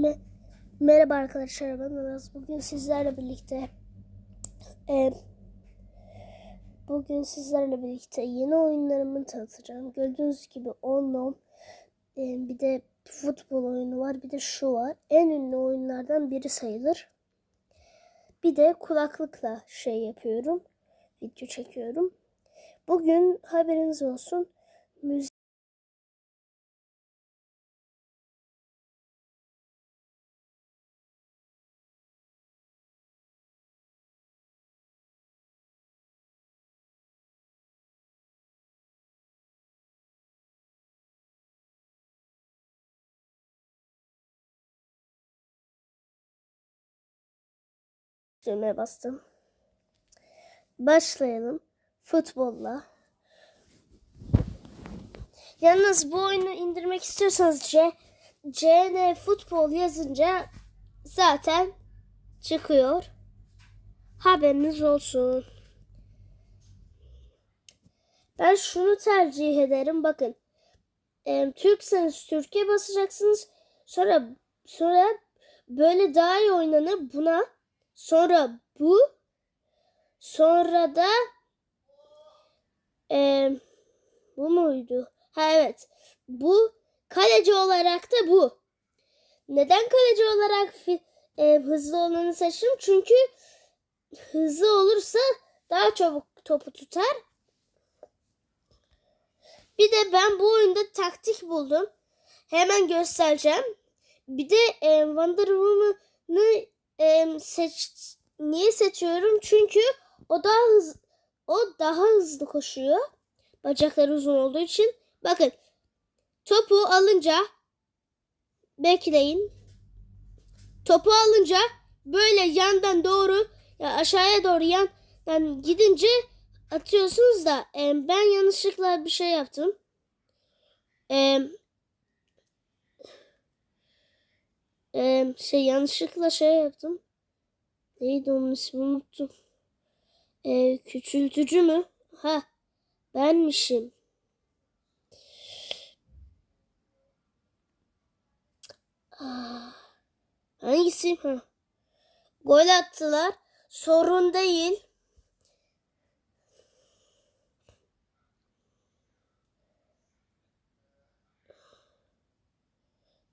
Me- Merhaba arkadaşlar ben Aras. Bugün sizlerle birlikte e, bugün sizlerle birlikte yeni oyunlarımı tanıtacağım. Gördüğünüz gibi Onlom e, bir de futbol oyunu var bir de şu var. En ünlü oyunlardan biri sayılır. Bir de kulaklıkla şey yapıyorum. Video çekiyorum. Bugün haberiniz olsun. Müzik düğmeye bastım. Başlayalım futbolla. Yalnız bu oyunu indirmek istiyorsanız C, CN futbol yazınca zaten çıkıyor. Haberiniz olsun. Ben şunu tercih ederim. Bakın. E, Türkseniz Türkiye basacaksınız. Sonra sonra böyle daha iyi oynanır. Buna Sonra bu. Sonra da e, bu muydu? Ha evet. Bu kaleci olarak da bu. Neden kaleci olarak e, hızlı olanı seçtim? Çünkü hızlı olursa daha çabuk topu tutar. Bir de ben bu oyunda taktik buldum. Hemen göstereceğim. Bir de e, Wonder Woman'ı e, seç niye seçiyorum? Çünkü o daha hız o daha hızlı koşuyor. Bacakları uzun olduğu için. Bakın. Topu alınca bekleyin. Topu alınca böyle yandan doğru ya aşağıya doğru yandan gidince atıyorsunuz da e, ben yanlışlıkla bir şey yaptım. E, e, şey yanlışlıkla şey yaptım. Neydi onun ismi unuttum. E, küçültücü mü? Ha benmişim. Ah, hangisi? Ha. Gol attılar. Sorun değil.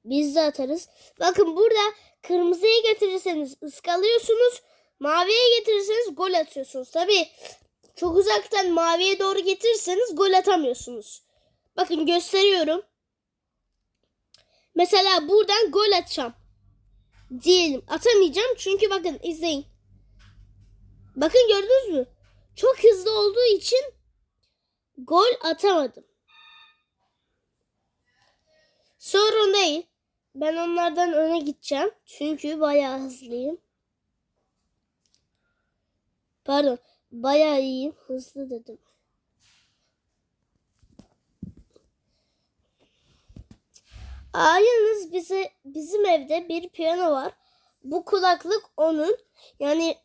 Biz de atarız. Bakın burada kırmızıyı getirirseniz ıskalıyorsunuz. Maviye getirirseniz gol atıyorsunuz. Tabi çok uzaktan maviye doğru getirirseniz gol atamıyorsunuz. Bakın gösteriyorum. Mesela buradan gol atacağım. Diyelim. Atamayacağım çünkü bakın izleyin. Bakın gördünüz mü? Çok hızlı olduğu için gol atamadım. Sorun değil. Ben onlardan öne gideceğim. Çünkü bayağı hızlıyım. Pardon. Bayağı iyiyim. Hızlı dedim. Ailenizz bize bizim evde bir piyano var. Bu kulaklık onun. Yani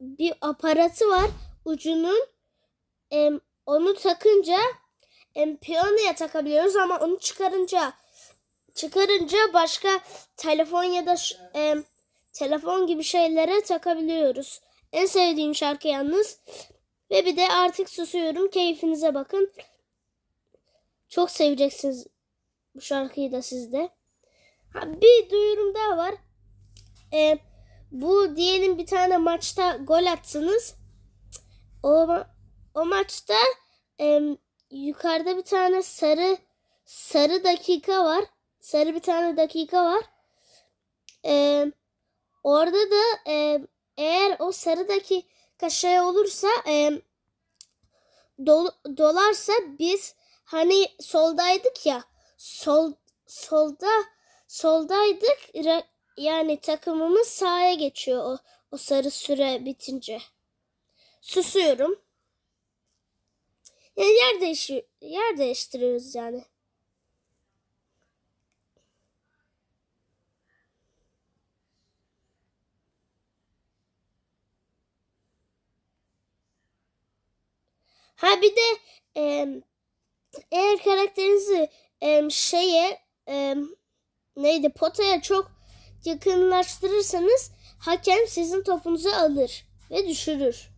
bir aparatı var. Ucunun em, onu takınca em, piyanoya takabiliyoruz ama onu çıkarınca çıkarınca başka telefon ya da em, telefon gibi şeylere takabiliyoruz. En sevdiğim şarkı yalnız. Ve bir de artık susuyorum. Keyfinize bakın. Çok seveceksiniz bu şarkıyı da sizde. Ha, bir duyurum daha var. Ee, bu diyelim bir tane maçta gol atsınız. O, o maçta e, yukarıda bir tane sarı sarı dakika var. Sarı bir tane dakika var. Ee, orada da e, eğer o sarı dakika şey olursa e, dol, dolarsa biz hani soldaydık ya sol solda soldaydık yani takımımız sağa geçiyor o, o sarı süre bitince. Susuyorum. Yani yer değişiyor, yer değiştiriyoruz yani. Ha bir de e, eğer karakterinizi e, şeye e, neydi potaya çok yakınlaştırırsanız hakem sizin topunuzu alır ve düşürür.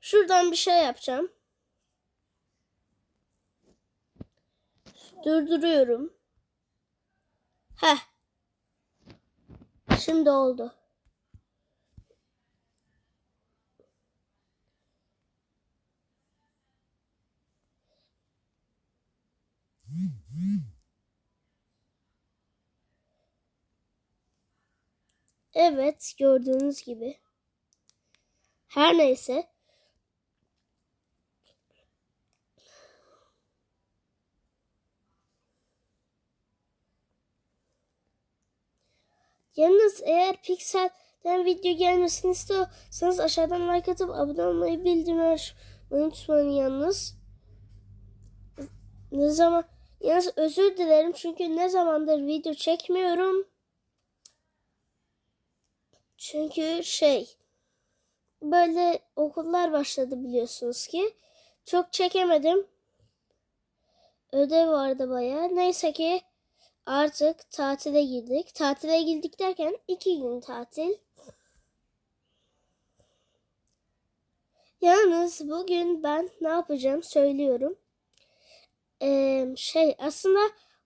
Şuradan bir şey yapacağım. Durduruyorum. Heh. Şimdi oldu. Evet, gördüğünüz gibi. Her neyse. Yalnız eğer Pixel'den video gelmesini istiyorsanız aşağıdan like atıp abone olmayı bildirim açmayı unutmayın yalnız. Ne zaman yalnız özür dilerim çünkü ne zamandır video çekmiyorum. Çünkü şey böyle okullar başladı biliyorsunuz ki. Çok çekemedim. Ödev vardı bayağı. Neyse ki artık tatile girdik. Tatile girdik derken iki gün tatil. Yalnız bugün ben ne yapacağım söylüyorum. Ee, şey aslında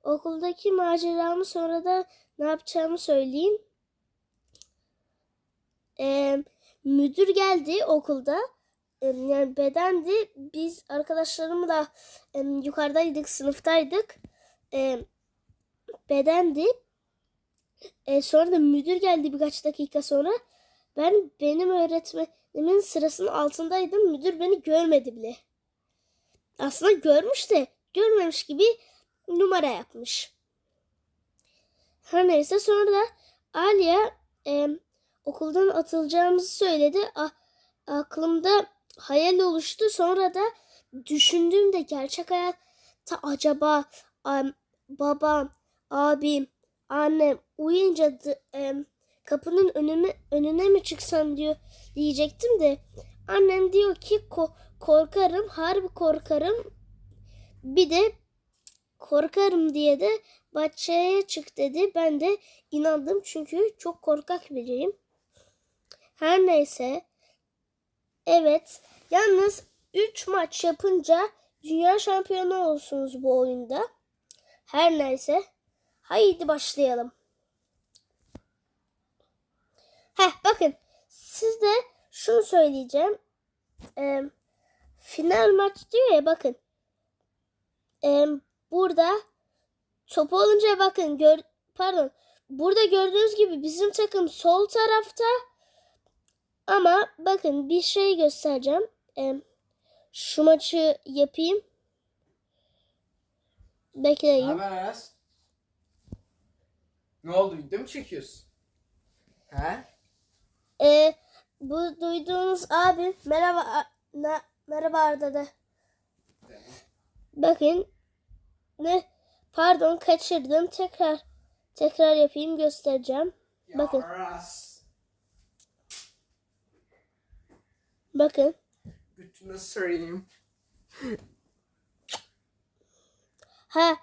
okuldaki maceramı sonra da ne yapacağımı söyleyeyim. Ee, müdür geldi okulda. Yani bedendi. Biz arkadaşlarımla e, yukarıdaydık, sınıftaydık. Ee, bedendi. Ee, sonra da müdür geldi birkaç dakika sonra. Ben benim öğretmenimin sırasının altındaydım. Müdür beni görmedi bile. Aslında görmüş de görmemiş gibi numara yapmış. Her neyse sonra da Aliye e, okuldan atılacağımızı söyledi. Ah, aklımda hayal oluştu. Sonra da düşündüğümde gerçek hayatta acaba am, babam, abim, annem uyuyunca em, kapının önüne önüne mi çıksam diyor diyecektim de annem diyor ki ko- korkarım, harbi korkarım. Bir de korkarım diye de bahçeye çık dedi. Ben de inandım çünkü çok korkak biriyim. Her neyse. Evet. Yalnız 3 maç yapınca dünya şampiyonu olsunuz bu oyunda. Her neyse. Haydi başlayalım. Heh bakın. Size şunu söyleyeceğim. Ee, final maç diyor ya bakın. Ee, burada topu olunca bakın gör pardon. Burada gördüğünüz gibi bizim takım sol tarafta ama bakın bir şey göstereceğim. Ee, şu maçı yapayım. Bekleyin. Haber Aras? Ne oldu video mu çekiyorsun? He? Ee, bu duyduğunuz abim merhaba A- na- merhaba Arda de. Bakın ne pardon kaçırdım tekrar tekrar yapayım göstereceğim. Bakın. Aras. Bakın Götüne sırayım. ha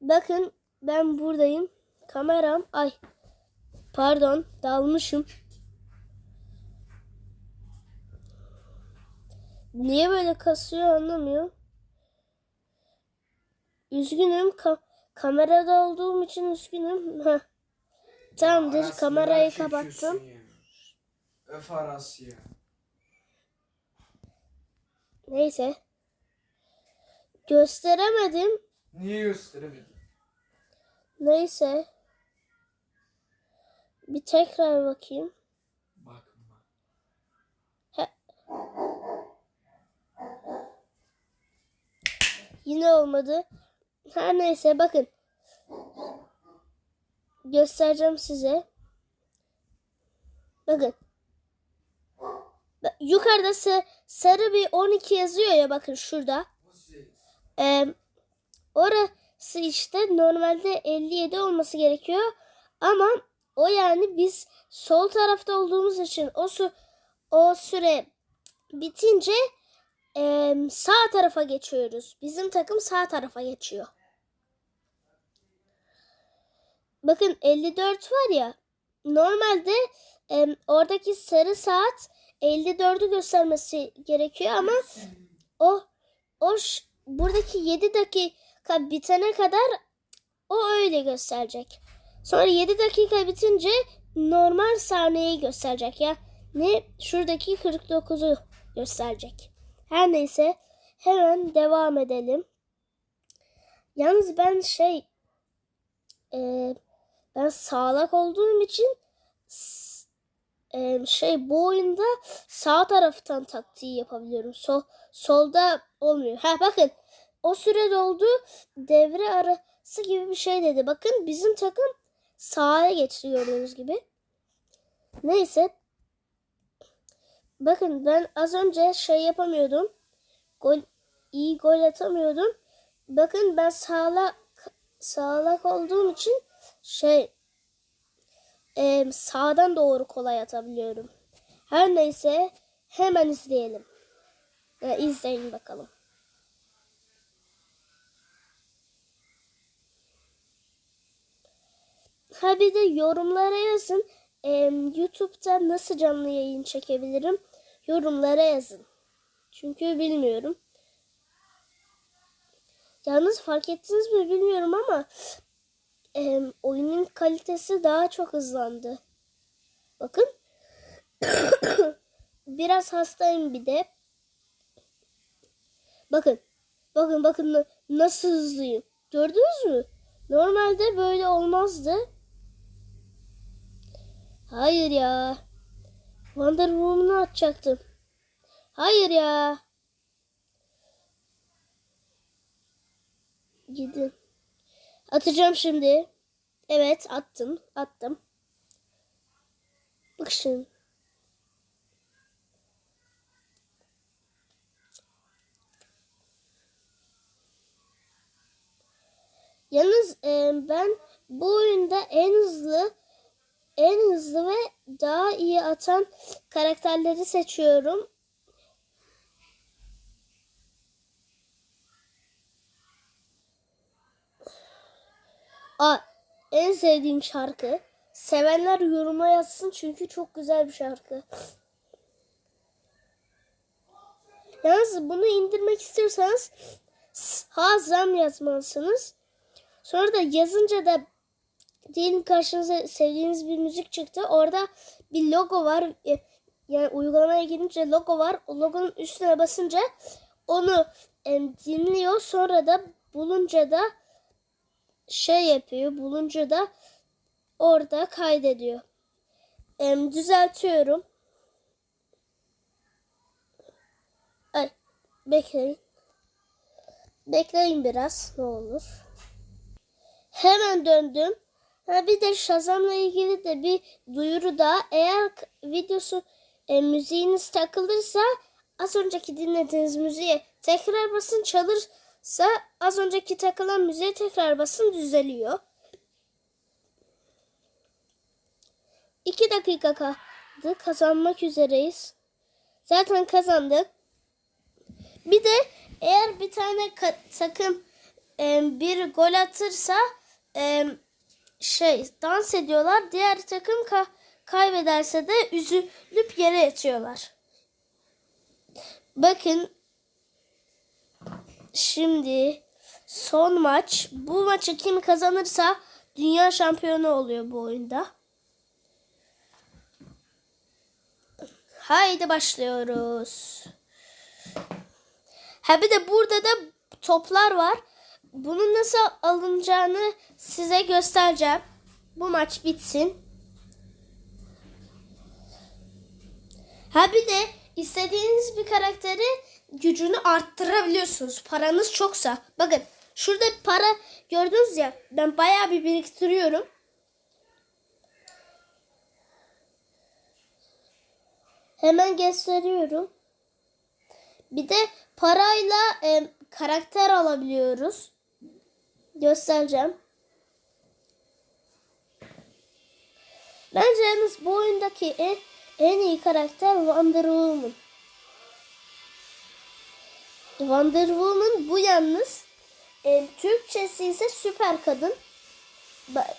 bakın ben buradayım. Kameram ay pardon dalmışım. Niye böyle kasıyor anlamıyorum. Üzgünüm. Ka- kamerada olduğum için üzgünüm. Tamamdır. Aras, kamerayı çekiyorsun kapattım. Öf Aras ya. Neyse. Gösteremedim. Niye gösteremedin? Neyse. Bir tekrar bakayım. Bakma. Yine olmadı. Her neyse bakın. Göstereceğim size. Bakın. Ba- Yukarıda sa- sarı bir 12 yazıyor ya bakın şurada. Ee, orası işte normalde 57 olması gerekiyor. Ama o yani biz sol tarafta olduğumuz için o su o süre bitince e, sağ tarafa geçiyoruz. Bizim takım sağ tarafa geçiyor. Bakın 54 var ya normalde e, oradaki sarı saat 54'ü göstermesi gerekiyor ama o o buradaki 7 dakika bitene kadar o öyle gösterecek. Sonra 7 dakika bitince normal sahneyi gösterecek ya. Ne şuradaki 49'u gösterecek. Her neyse hemen devam edelim. Yalnız ben şey e, ben sağlak olduğum için e, şey bu oyunda sağ taraftan taktiği yapabiliyorum. Sol solda olmuyor. Ha bakın o süre doldu devre arası gibi bir şey dedi. Bakın bizim takım sağa geçti gördüğünüz gibi. Neyse. Bakın ben az önce şey yapamıyordum. Gol iyi gol atamıyordum. Bakın ben sağlak sağlak olduğum için şey e, sağdan doğru kolay atabiliyorum. Her neyse hemen izleyelim. Ya, izleyin bakalım. Ha bir de yorumlara yazın. Em, YouTube'da nasıl canlı yayın çekebilirim? Yorumlara yazın. Çünkü bilmiyorum. Yalnız fark ettiniz mi bilmiyorum ama em, oyunun kalitesi daha çok hızlandı. Bakın. Biraz hastayım bir de. Bakın. Bakın bakın na- nasıl hızlıyım. Gördünüz mü? Normalde böyle olmazdı. Hayır ya. Wonder Woman'ı atacaktım. Hayır ya. Gidin. Atacağım şimdi. Evet attım. Attım. Bak şimdi. Yalnız e, ben bu oyunda en hızlı en hızlı ve daha iyi atan karakterleri seçiyorum. Aa, en sevdiğim şarkı. Sevenler yoruma yazsın çünkü çok güzel bir şarkı. Yalnız bunu indirmek istiyorsanız Hazam yazmalısınız. Sonra da yazınca da diyelim karşınıza sevdiğiniz bir müzik çıktı. Orada bir logo var. E, Yani uygulamaya girince logo var. O logonun üstüne basınca onu em, dinliyor. Sonra da bulunca da şey yapıyor. Bulunca da orada kaydediyor. Em, düzeltiyorum. Ay bekleyin. Bekleyin biraz ne olur. Hemen döndüm. Ha bir de Shazam'la ilgili de bir duyuru daha. Eğer videosu e, müziğiniz takılırsa az önceki dinlediğiniz müziğe tekrar basın çalırsa az önceki takılan müziğe tekrar basın düzeliyor. İki dakika kaldı. Kazanmak üzereyiz. Zaten kazandık. Bir de eğer bir tane takım e, bir gol atırsa e, şey dans ediyorlar. Diğer takım ka- kaybederse de üzülüp yere yatıyorlar. Bakın şimdi son maç. Bu maçı kim kazanırsa dünya şampiyonu oluyor bu oyunda. Haydi başlıyoruz. Ha bir de burada da toplar var. Bunun nasıl alınacağını size göstereceğim. Bu maç bitsin. Ha bir de istediğiniz bir karakteri gücünü arttırabiliyorsunuz. Paranız çoksa. Bakın şurada para gördünüz ya. Ben bayağı bir biriktiriyorum. Hemen gösteriyorum. Bir de parayla e, karakter alabiliyoruz. Göstereceğim. Bence yalnız bu oyundaki en, en iyi karakter Wonder Woman. Wonder Woman bu yalnız. E, Türkçesi ise süper kadın.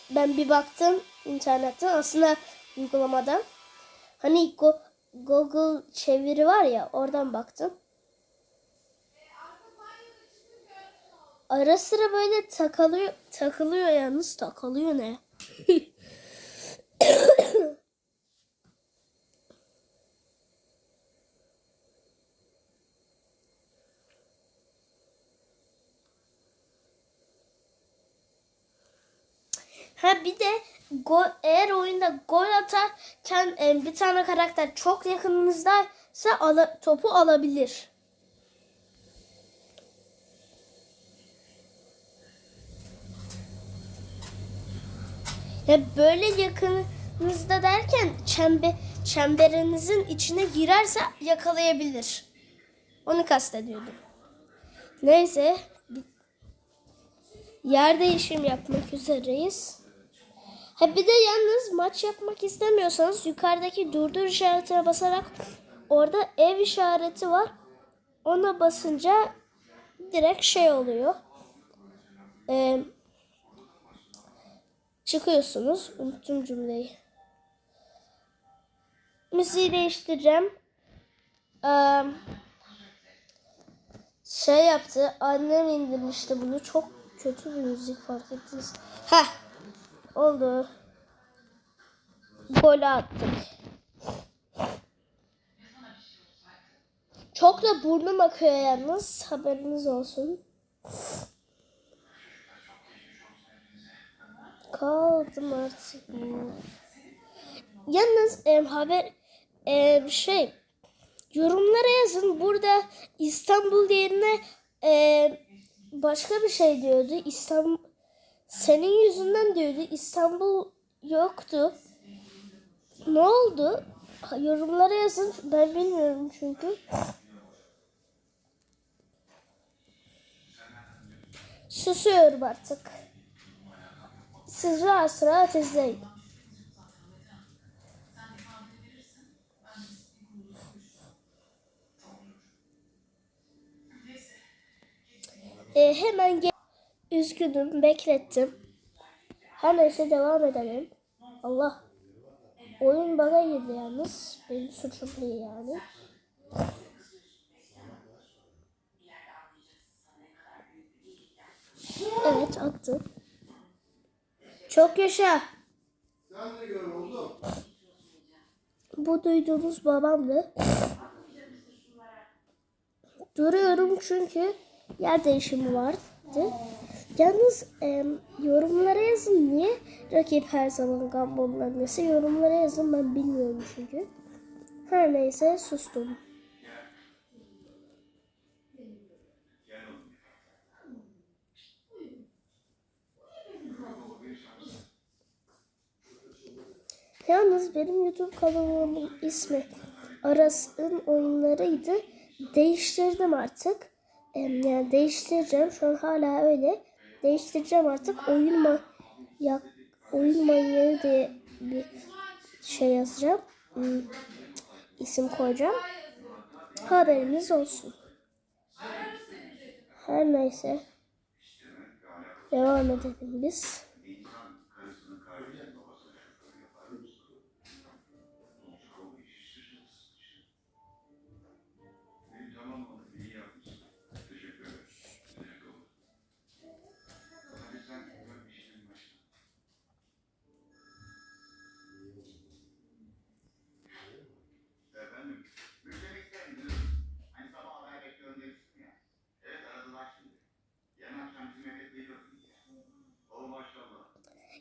Ben bir baktım internetten aslında uygulamadan. Hani Go- Google çeviri var ya oradan baktım. Ara sıra böyle takılıyor, takılıyor yalnız takılıyor ne? Ha bir de gol, eğer oyunda gol atarken e, bir tane karakter çok yakınınızdaysa ala, topu alabilir. Ya böyle yakınınızda derken çembe, çemberinizin içine girerse yakalayabilir. Onu kastediyordum. Neyse. Yer değişim yapmak üzereyiz. Ha bir de yalnız maç yapmak istemiyorsanız yukarıdaki durdur işaretine basarak orada ev işareti var. Ona basınca direkt şey oluyor. Ee, çıkıyorsunuz. Unuttum cümleyi. Müziği değiştireceğim. Ee, şey yaptı. Annem indirmişti bunu. Çok kötü bir müzik fark ettiniz. Heh. Oldu. Gol attık. Çok da burnum akıyor yalnız. Haberiniz olsun. Kaldım artık. Yalnız em, haber em, şey yorumlara yazın. Burada İstanbul yerine em, başka bir şey diyordu. İstanbul senin yüzünden diyordu. İstanbul yoktu. Ne oldu? Yorumlara yazın. Ben bilmiyorum çünkü. Susuyorum artık. Siz rahat rahat izleyin. E, hemen gel. Üzgünüm, beklettim. Her neyse devam edelim. Allah. Oyun bana girdi yalnız. Benim suçum değil yani. Evet attım. Çok yaşa. Bu duyduğunuz babamdı. Duruyorum çünkü yer değişimi vardı. Yalnız em, yorumlara yazın niye rakip her zaman Gambon'un annesi yorumlara yazın ben bilmiyorum çünkü. Her neyse sustum. Yalnız benim YouTube kanalımın ismi Aras'ın oyunlarıydı. Değiştirdim artık. Yani değiştireceğim. Şu an hala öyle. Değiştireceğim artık. Oyun ma ya oyun manyağı diye bir şey yazacağım. Hmm, isim koyacağım. Haberiniz olsun. Her neyse. Devam edelim biz.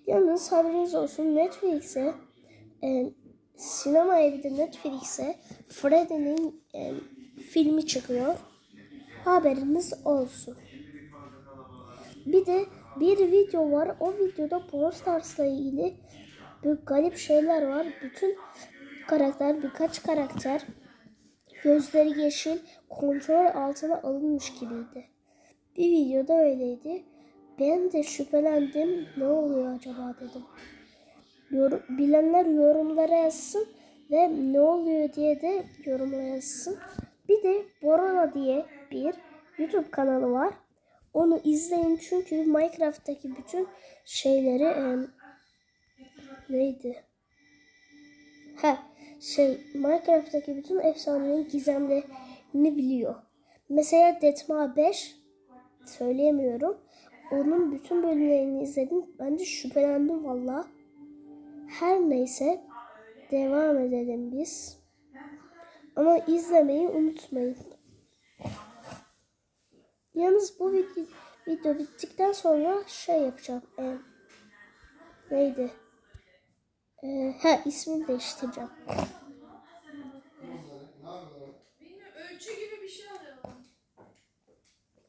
Yalnız haberiniz olsun Netflix'e e, sinema evinde Netflix'e Freddy'nin e, filmi çıkıyor. Haberiniz olsun. Bir de bir video var. O videoda Brawl ilgili bir garip şeyler var. Bütün karakter, birkaç karakter gözleri yeşil kontrol altına alınmış gibiydi. Bir videoda öyleydi. Ben de şüphelendim. Ne oluyor acaba dedim. yorum, bilenler yorumlara yazsın ve ne oluyor diye de yorumlara yazsın. Bir de Borona diye bir YouTube kanalı var. Onu izleyin çünkü Minecraft'taki bütün şeyleri em, neydi? Ha şey Minecraft'taki bütün efsanelerin gizemlerini biliyor. Mesela Detma 5 söyleyemiyorum. Onun bütün bölümlerini izledim. Bence şüphelendim valla. Her neyse devam edelim biz. Ama izlemeyi unutmayın. Yalnız bu video, video bittikten sonra şey yapacağım. Ee, neydi? Ee, ha ismini değiştireceğim. Şey.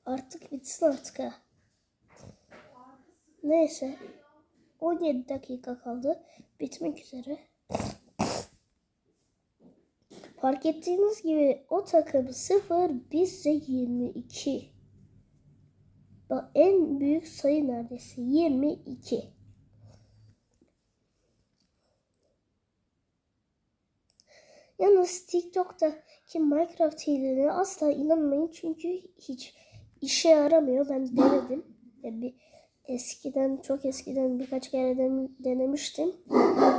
Artık bitsin artık ha. Neyse. 17 dakika kaldı. Bitmek üzere. Fark ettiğiniz gibi o takım 0 bizse 22. Bak en büyük sayı neredeyse 22. Yalnız TikTok'taki Minecraft hilelerine asla inanmayın çünkü hiç işe yaramıyor. Ben denedim. Ya bir eskiden çok eskiden birkaç kere den- denemiştim.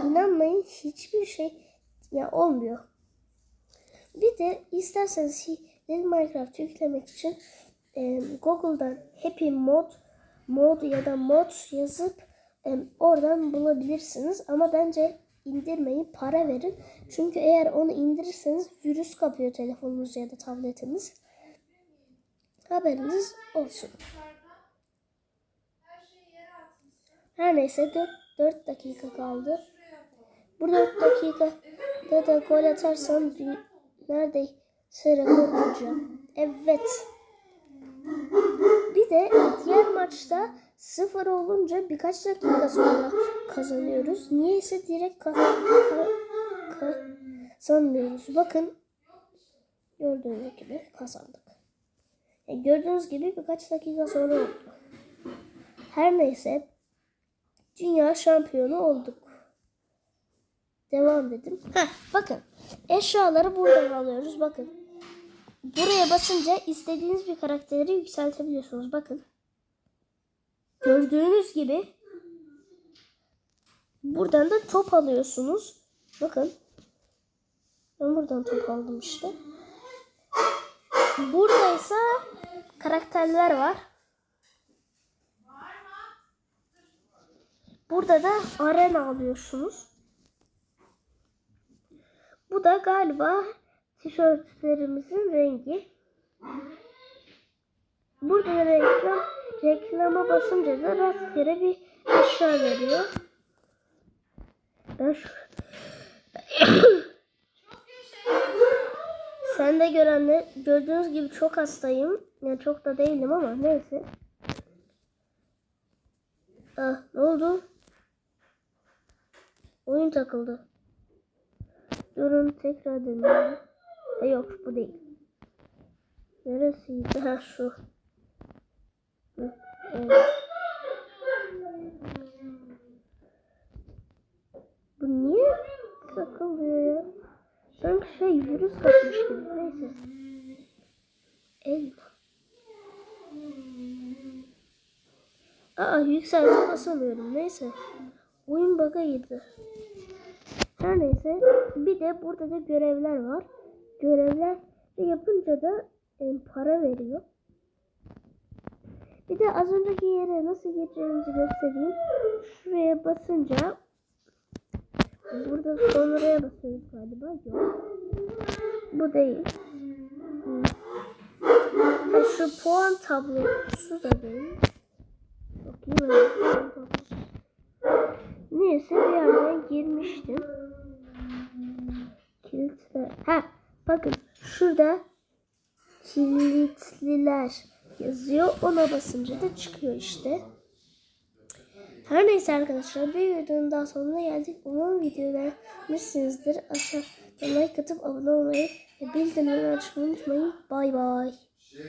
İnanmayın hiçbir şey ya olmuyor. Bir de isterseniz hileli Minecraft yüklemek için e, Google'dan Happy Mod mod ya da mod yazıp e, oradan bulabilirsiniz. Ama bence indirmeyin, para verin. Çünkü eğer onu indirirseniz virüs kapıyor telefonunuz ya da tabletiniz. Haberiniz olsun. Her şeyi yere atmışsın. Her neyse 4, 4 dakika kaldı. Bu 4 dakikada da gol atarsam neredeyse rekor kıracağım. Evet. Bir de diğer maçta sıfır olunca birkaç dakika sonra kazanıyoruz. Niyeyse direkt ka- ka- kazanmıyoruz. Bakın gördüğünüz gibi kazandık. Yani gördüğünüz gibi birkaç dakika sonra oldu. Her neyse dünya şampiyonu olduk. Devam dedim. Heh, bakın eşyaları buradan alıyoruz. Bakın. Buraya basınca istediğiniz bir karakteri yükseltebiliyorsunuz. Bakın. Gördüğünüz gibi buradan da top alıyorsunuz. Bakın. Ben buradan top aldım işte. Burada ise karakterler var. Burada da arena alıyorsunuz. Bu da galiba tişörtlerimizin rengi. Burada da reklam, reklama basınca da rastgele bir eşya veriyor. Sen de görenler gördüğünüz gibi çok hastayım. Yani çok da değilim ama neyse. Ah ne oldu? Oyun takıldı. Durun tekrar deneyelim. Ha, yok bu değil. Neresiydi? Ha şu. Bu niye takılıyor ya? Sanki şey virüs kapmış gibi. Neyse. Elma. Aa yükselti basamıyorum. Neyse. Oyun bug'a. Her neyse. Bir de burada da görevler var. Görevler yapınca da e, para veriyor. Bir de az önceki yere nasıl gireceğimizi göstereyim. Şuraya basınca burada sonraya basıyoruz galiba. Yok. Bu değil. Ha, şu puan tablosu da değil. Bakayım. Neyse bir yerden girmiştim. Kilitler. Ha bakın şurada kilitliler yazıyor. Ona basınca da çıkıyor işte. Her neyse arkadaşlar bir videonun daha sonuna geldik. Umarım videoyu beğenmişsinizdir. Aşağıda like atıp abone olmayı ve bildirimleri açmayı unutmayın. Bay bay.